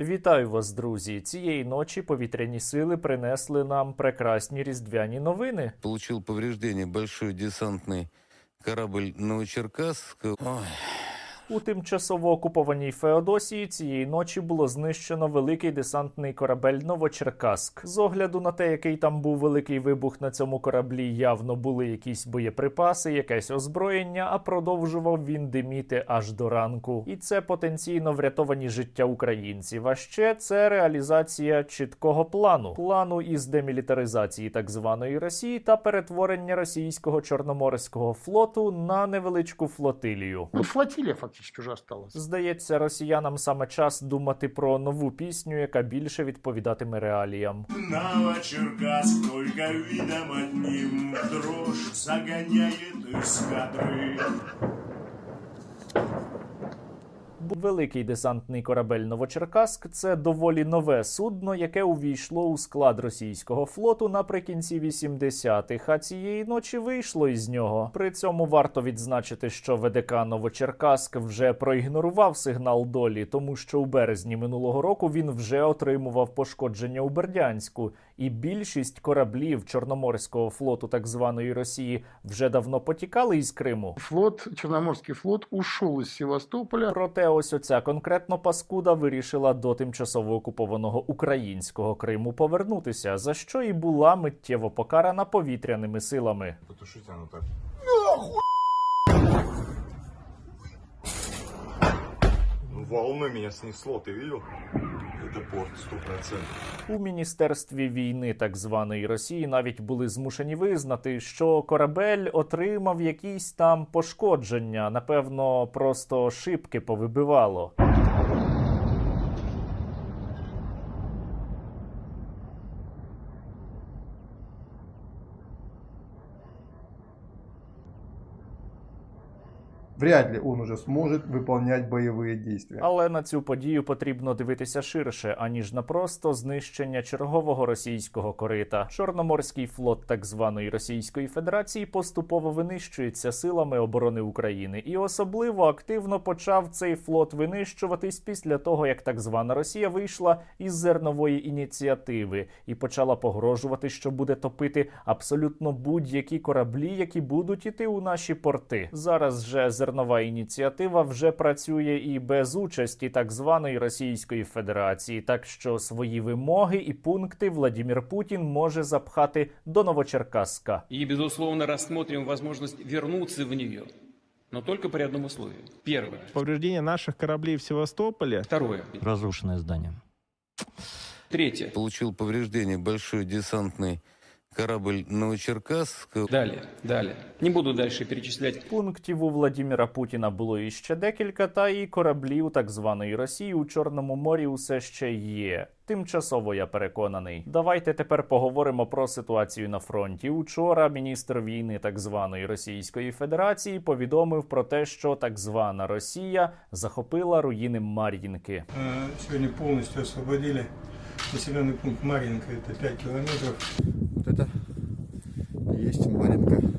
Вітаю вас, друзі! Цієї ночі повітряні сили принесли нам прекрасні різдвяні новини. Получив повреждення большой десантний корабль Новочеркасск. Ой, У тимчасово окупованій Феодосії цієї ночі було знищено великий десантний корабель Новочеркаськ. З огляду на те, який там був великий вибух на цьому кораблі, явно були якісь боєприпаси, якесь озброєння, а продовжував він диміти аж до ранку. І це потенційно врятовані життя українців. А ще це реалізація чіткого плану плану із демілітаризації так званої Росії та перетворення російського чорноморського флоту на невеличку флотилію. Ну, флотилия фактически уже осталась. Здається, росіянам саме час думати про нову пісню, яка більше відповідатиме реаліям. Новочеркасск только видом одним заганяє загоняет эскадры Великий десантний корабель Новочеркаськ це доволі нове судно, яке увійшло у склад російського флоту наприкінці 80-х, а цієї ночі вийшло із нього. При цьому варто відзначити, що ВДК Новочеркаськ вже проігнорував сигнал долі, тому що у березні минулого року він вже отримував пошкодження у Бердянську, і більшість кораблів Чорноморського флоту так званої Росії вже давно потікали із Криму. Флот, Черноморский флот ушел из Севастополя. Проте ось оця конкретно паскуда вирішила до тимчасово окупованого українського Криму повернутися, за що і була миттєво покарана повітряними силами. Потушите оно так Ну волной меня снесло, ты видел? Это порт, сто процентов У міністерстві війни так званої Росії навіть були змушені визнати, що корабель отримав якісь там пошкодження, напевно, просто шибки повибивало. Вряд ли он уже сможет выполнять боевые действия. Але на цю подію потрібно дивитися ширше, аніж на просто знищення чергового російського корита. Чорноморський флот так званої Російської Федерації поступово винищується силами оборони України, і особливо активно почав цей флот винищуватись після того, як так звана Росія вийшла із зернової ініціативи і почала погрожувати, що буде топити абсолютно будь-які кораблі, які будуть іти у наші порти. Зараз же зернова ініціатива вже працює і без участі так званої Російської Федерації, так що свої вимоги і пункти Владімір Путін може запхати до Новочеркасска. И, безусловно, рассмотрим возможность вернуться в нее, но только при одном условии. Первое. Повреждение наших кораблей в Севастополе Второе. разрушенное здание. Третье. получил повреждение большой десантный корабль Новочеркасск. Далее. Далее. Не буду дальше перечислять. Пунктів у Владіміра Путіна було іще декілька, та і кораблів так званої Росії у Чорному морі усе ще є. Тимчасово я переконаний. Давайте тепер поговоримо про ситуацію на фронті. Учора міністр війни так званої Російської Федерації повідомив про те, що так звана Росія захопила руїни Мар'їнки. Э, Сегодня полностью освободили населенный пункт Маринка, это 5 километров. Это есть Маринка.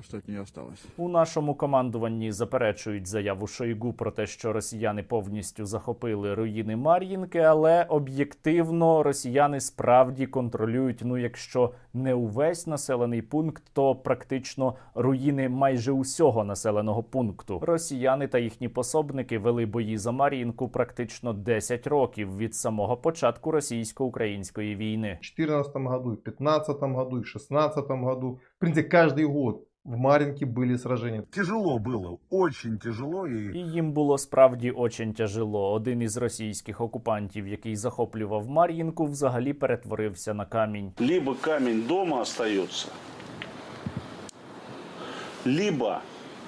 Все, что от нее осталось. У нашому командуванні заперечують заяву Шойгу про те, що росіяни повністю захопили руїни Мар'їнки, але об'єктивно росіяни справді контролюють. Ну, якщо не увесь населений пункт, то практично руїни майже усього населеного пункту. Росіяни та їхні пособники вели бої за Мар'їнку практично 10 років від самого початку російсько-української війни. В 2014 году, в 2015 году, в 2016 году. В принципе, каждый год в Мар'їнці були сраження. Тяжело було, очень тяжело І і їм було справді очень тяжело. Один із російських окупантів, який захоплював Мар'їнку, взагалі перетворився на камінь. либо камінь вдома залишається, либо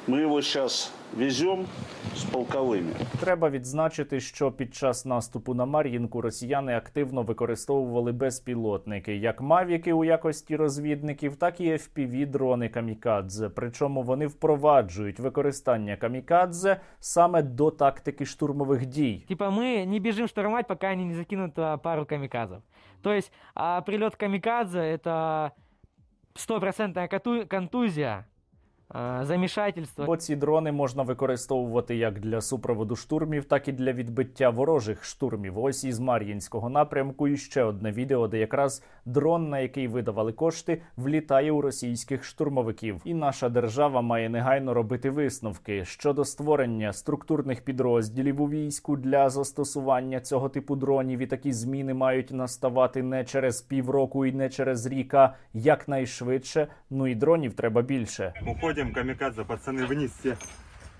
мы его сейчас везем с полковыми. Треба відзначити, що під час наступу на Мар'їнку росіяни активно використовували безпілотники, як мавіки у якості розвідників, так і fpv дрони камікадзе. Причому вони впроваджують використання камікадзе саме до тактики штурмових дій. Типа мы не бежим штурмовать, пока они не закинут а, пару камикадзов. То есть а, прилет камикадзе это стопроцентная кату- э. Бо ці дрони можна використовувати як для супроводу штурмів, так і для відбиття ворожих штурмів. Ось із Мар'їнського напрямку і ще одне відео, де якраз дрон, на який видавали кошти, влітає у російських штурмовиків. І наша держава має негайно робити висновки щодо створення структурних підрозділів у війську для застосування цього типу дронів. І такі зміни мають наставати не через півроку і не через рік, а якнайшвидше. Ну і дронів треба більше. Уходим, камикадзе, пацаны, вниз все.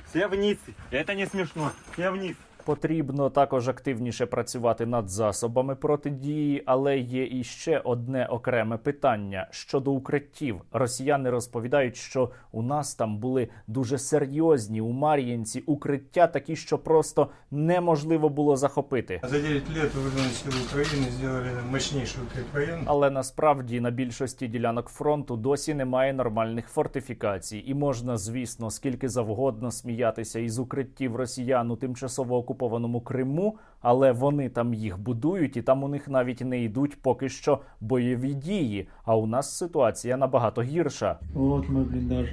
Все вниз. Это не смешно. Все вниз. Потрібно також активніше працювати над засобами протидії, але є і ще одне окреме питання щодо укриттів. Росіяни розповідають, що у нас там були дуже серйозні у Мар'їнці укриття, такі, що просто неможливо було захопити. За 9 лет Вооруженные силы Украины сделали мощнейший укрепрайон. Але насправді на більшості ділянок фронту досі немає нормальних фортифікацій, і можна, звісно, скільки завгодно сміятися із укриттів росіян у тимчасово окупованому Криму, але вони там їх будують, і там у них навіть не йдуть поки що бойові дії. А у нас ситуація набагато гірша. Вот мой блиндаж.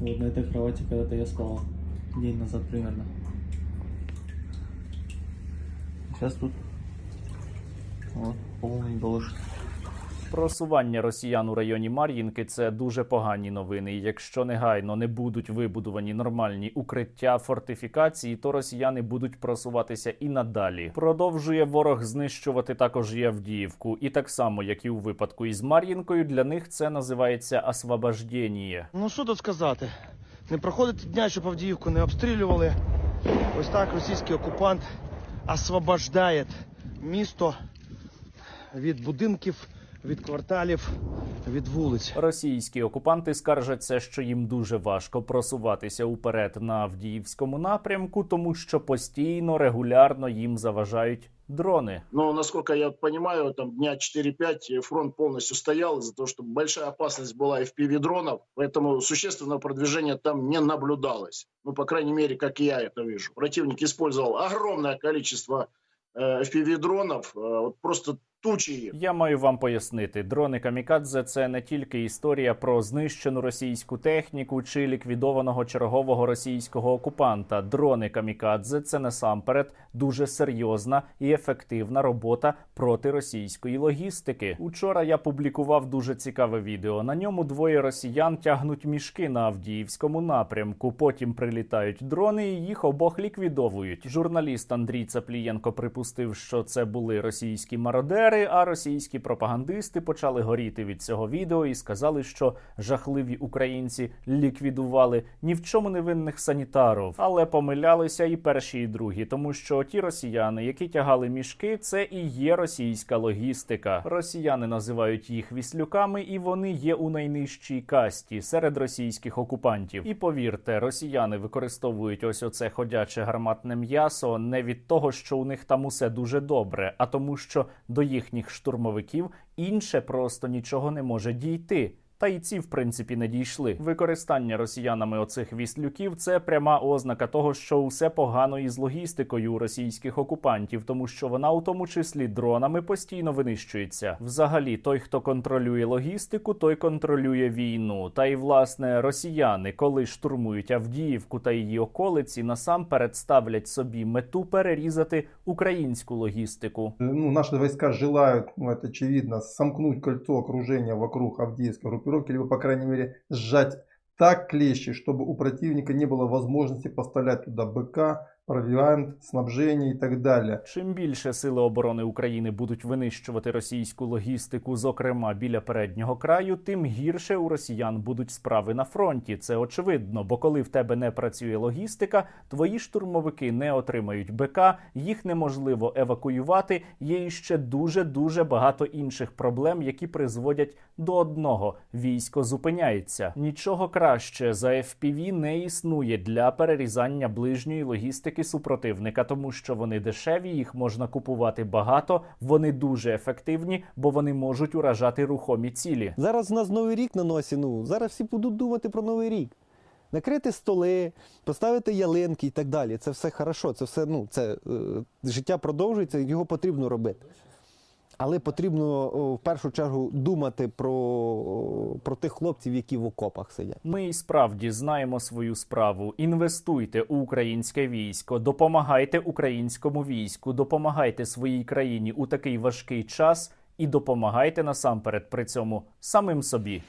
Вот на этой кровати когда-то я спал. День назад примерно. Сейчас тут вот полный дождь. Просування росіян у районі Мар'їнки це дуже погані новини. Якщо негайно не будуть вибудовані нормальні укриття фортифікації, то росіяни будуть просуватися і надалі. Продовжує ворог знищувати також і Авдіївку, і так само, як і у випадку із Мар'їнкою, для них це називається освобождення. Ну що тут сказати? Не проходить дня, щоб Авдіївку не обстрілювали. Ось так російський окупант освобождає місто від будинків, від кварталів, від вулиць. Російські окупанти скаржаться, що їм дуже важко просуватися уперед на Авдіївському напрямку, тому що постійно регулярно їм заважають дрони. Но, насколько я понимаю, там дня 4-5 фронт полностью стоял из-за того, что большая опасность была FPV-дронов, поэтому существенного продвижения там не наблюдалось. Ну, по крайней мере, как я это вижу. Противник использовал огромное количество э, FPV-дронов, э, вот просто тучи их. Я маю вам пояснити, дрони камікадзе це не тільки історія про знищену російську техніку чи ліквідованого чергового російського окупанта. Дрони камікадзе це насамперед дуже серйозна і ефективна робота проти російської логістики. Учора я публікував дуже цікаве відео. На ньому двоє росіян тягнуть мішки на Авдіївському напрямку. Потім прилітають дрони і їх обох ліквідовують. Журналіст Андрій Цаплієнко припустив, що це були російські мародери. А російські пропагандисти почали горіти від цього відео і сказали, що жахливі українці ліквідували ні в чому не винних санітарів, але помилялися і перші, і другі, тому що ті росіяни, які тягали мішки, це і є російська логістика. Росіяни називають їх віслюками, і вони є у найнижчій касті серед російських окупантів. І повірте, росіяни використовують ось оце ходяче гарматне м'ясо не від того, що у них там усе дуже добре, а тому, що до їхніх штурмовиків інше просто нічого не може дійти. Та й ці, в принципі, не дійшли. Використання росіянами оцих віслюків це пряма ознака того, що усе погано із логістикою російських окупантів, тому що вона, у тому числі дронами, постійно винищується. Взагалі, той, хто контролює логістику, той контролює війну. Та й власне росіяни, коли штурмують Авдіївку та її околиці, насамперед ставлять собі мету перерізати українську логістику. Ну, наши войска желают, ну, это очевидно, сомкнуть кольцо окружения вокруг Авдеевской группировки, либо, по крайней мере, сжать так клещи, чтобы у противника не было возможности поставлять туда БК, провиант, снабжение и так далее. Чим більше сили оборони України будуть винищувати російську логістику, зокрема біля переднього краю, тим гірше у росіян будуть справи на фронті. Це очевидно, бо коли в тебе не працює логістика, твої штурмовики не отримають БК, їх неможливо евакуювати. Є іще дуже дуже багато інших проблем, які призводять до одного: військо зупиняється. Нічого краще за FPV не існує для перерізання ближньої логістики супротивника, тому що вони дешеві, їх можна купувати багато, вони дуже ефективні, бо вони можуть уражати рухомі цілі. Зараз у нас новий рік на носі. Ну зараз всі будуть думати про новий рік. Накрити столи, поставити ялинки і так далі. Це все хорошо. Це все ну це е, життя продовжується, його потрібно робити. Але потрібно в першу чергу думати про, про тих хлопців, які в окопах сидять. Ми справді знаємо свою справу. Інвестуйте у українське військо, допомагайте українському війську, допомагайте своїй країні у такий важкий час і допомагайте насамперед при цьому самим собі.